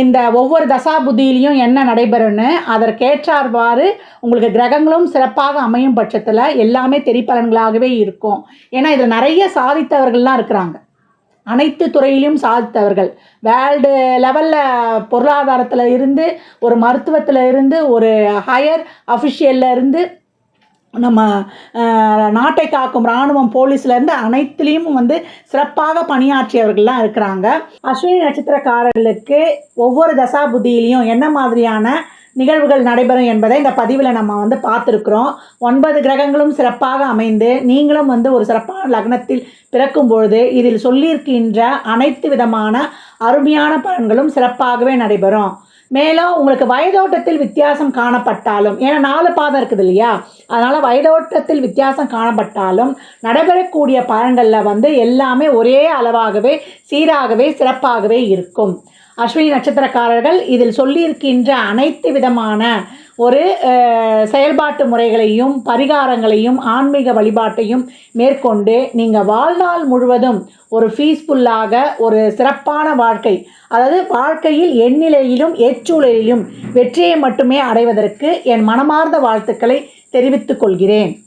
இந்த ஒவ்வொரு தசாபுதியிலையும் என்ன நடைபெறும்னு அதற்கேற்றார்வாறு உங்களுக்கு கிரகங்களும் சிறப்பாக அமையும் பட்சத்தில் எல்லாமே தெரிப்பலன்களாகவே இருக்கும். ஏன்னா இதில் நிறைய சாதித்தவர்கள்லாம் இருக்கிறாங்க. அனைத்து துறையிலும் சாதித்தவர்கள். வேர்ல்டு லெவலில் பொருளாதாரத்தில் இருந்து ஒரு மருத்துவத்தில் இருந்து ஒரு ஹையர் அஃபிஷியல்ல இருந்து நம்ம நாட்டை காக்கும் இராணுவம் போலீஸ்லேருந்து அனைத்துலேயும் வந்து சிறப்பாக பணியாற்றியவர்கள்லாம் இருக்கிறாங்க. அஸ்வினி நட்சத்திரக்காரர்களுக்கு ஒவ்வொரு தசாபுதியிலையும் என்ன மாதிரியான நிகழ்வுகள் நடைபெறும் என்பதை இந்த பதிவில் நம்ம வந்து பார்த்துருக்குறோம். ஒன்பது கிரகங்களும் சிறப்பாக அமைந்து நீங்களும் வந்து ஒரு சிறப்பான லக்னத்தில் பிறக்கும் பொழுது இதில் சொல்லியிருக்கின்ற அனைத்து விதமான அருமையான பலன்களும் சிறப்பாகவே நடைபெறும். மேலும் உங்களுக்கு வயதோட்டத்தில் வித்தியாசம் காணப்பட்டாலும் ஏன்னா நாலு பாதம் இருக்குது இல்லையா? அதனால் வயதோட்டத்தில் வித்தியாசம் காணப்பட்டாலும் நடைபெறக்கூடிய பலன்களில் வந்து எல்லாமே ஒரே அளவாகவே சீராகவே சிறப்பாகவே இருக்கும். அஸ்வினி நட்சத்திரக்காரர்கள் இதில் சொல்லியிருக்கின்ற அனைத்து விதமான ஒரு செயல்பாட்டு முறைகளையும் பரிகாரங்களையும் ஆன்மீக வழிபாட்டையும் மேற்கொண்டு நீங்கள் வாழ்நாள் முழுவதும் ஒரு பீஸ்ஃபுல்லாக ஒரு சிறப்பான வாழ்க்கை அதாவது வாழ்க்கையில் எந்நிலையிலும் எச்சூழலிலும் வெற்றியை மட்டுமே அடைவதற்கு என் மனமார்ந்த வாழ்த்துக்களை தெரிவித்துக் கொள்கிறேன்.